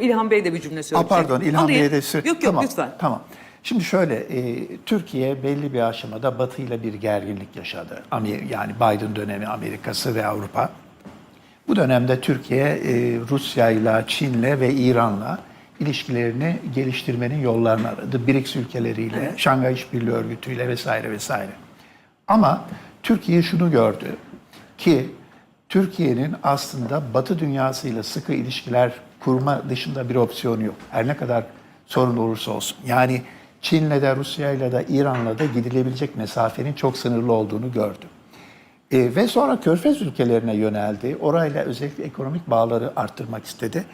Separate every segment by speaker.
Speaker 1: İlhan Bey de bir cümle
Speaker 2: Aa,
Speaker 1: söyleyecek.
Speaker 2: pardon İlhan. Bey'e de
Speaker 1: Yok yok
Speaker 2: tamam,
Speaker 1: lütfen.
Speaker 2: Tamam. Şimdi şöyle e, Türkiye belli bir aşamada Batı ile bir gerginlik yaşadı. Amer- yani Biden dönemi Amerika'sı ve Avrupa. Bu dönemde Türkiye e, Rusya ile Çin'le ve İran'la ilişkilerini geliştirmenin yollarını aradı. BRICS ülkeleriyle, Şangay İşbirliği Örgütü'yle vesaire vesaire. Ama Türkiye şunu gördü ki Türkiye'nin aslında Batı dünyasıyla sıkı ilişkiler kurma dışında bir opsiyonu yok. Her ne kadar sorun olursa olsun. Yani Çin'le de Rusya'yla da İran'la da gidilebilecek mesafenin çok sınırlı olduğunu gördü. E, ve sonra Körfez ülkelerine yöneldi. Orayla özellikle ekonomik bağları arttırmak istedi.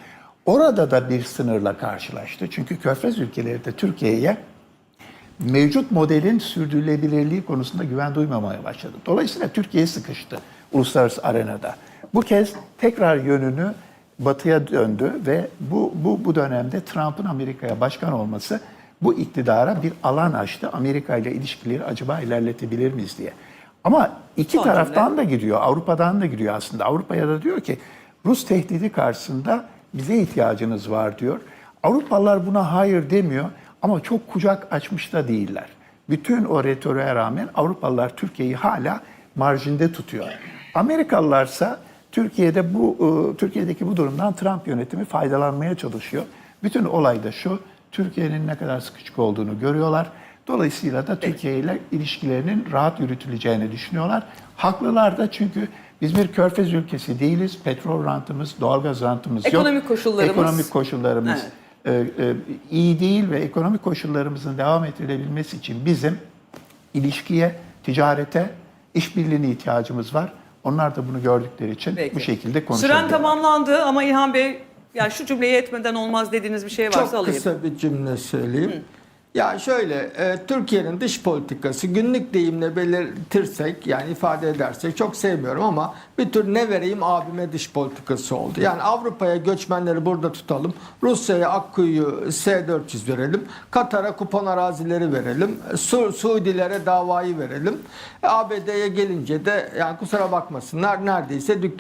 Speaker 2: Orada da bir sınırla karşılaştı. Çünkü Körfez ülkeleri de Türkiye'ye mevcut modelin sürdürülebilirliği konusunda güven duymamaya başladı. Dolayısıyla Türkiye sıkıştı uluslararası arenada. Bu kez tekrar yönünü batıya döndü ve bu, bu, bu dönemde Trump'ın Amerika'ya başkan olması bu iktidara bir alan açtı. Amerika ile ilişkileri acaba ilerletebilir miyiz diye. Ama iki
Speaker 1: Son
Speaker 2: taraftan da gidiyor, Avrupa'dan da gidiyor aslında. Avrupa'ya da diyor ki Rus tehdidi karşısında bize ihtiyacınız var diyor. Avrupalılar buna hayır demiyor ama çok kucak açmış da değiller. Bütün o retoriğe rağmen Avrupalılar Türkiye'yi hala marjinde tutuyor. Amerikalılarsa Türkiye'de bu e, Türkiye'deki bu durumdan Trump yönetimi faydalanmaya çalışıyor. Bütün olay da şu. Türkiye'nin ne kadar sıkışık olduğunu görüyorlar. Dolayısıyla da Türkiye ile ilişkilerinin rahat yürütüleceğini düşünüyorlar. Haklılar da çünkü biz bir körfez ülkesi değiliz. Petrol rantımız, doğalgaz rantımız yok.
Speaker 1: Ekonomik koşullarımız-
Speaker 2: Ekonomik koşullarımız e, e, iyi değil ve ekonomik koşullarımızın devam ettirilebilmesi için bizim ilişkiye, ticarete, işbirliğine ihtiyacımız var. Onlar da bunu gördükleri için
Speaker 1: Peki.
Speaker 2: bu şekilde
Speaker 1: Süren
Speaker 2: konuşabiliyorlar.
Speaker 1: tamamlandı ama İlhan Bey yani şu cümleyi etmeden olmaz dediğiniz bir şey varsa
Speaker 3: Çok
Speaker 1: alayım.
Speaker 3: kısa bir cümle söyleyeyim. Ya şöyle, e, Türkiye'nin dış politikası günlük deyimle belirtirsek, yani ifade edersek çok sevmiyorum ama bir tür ne vereyim abime dış politikası oldu. Yani Avrupa'ya göçmenleri burada tutalım, Rusya'ya Akkuyu'yu S-400 verelim, Katar'a kupon arazileri verelim, Su Suudilere davayı verelim. E, ABD'ye gelince de yani kusura bakmasınlar neredeyse dükkan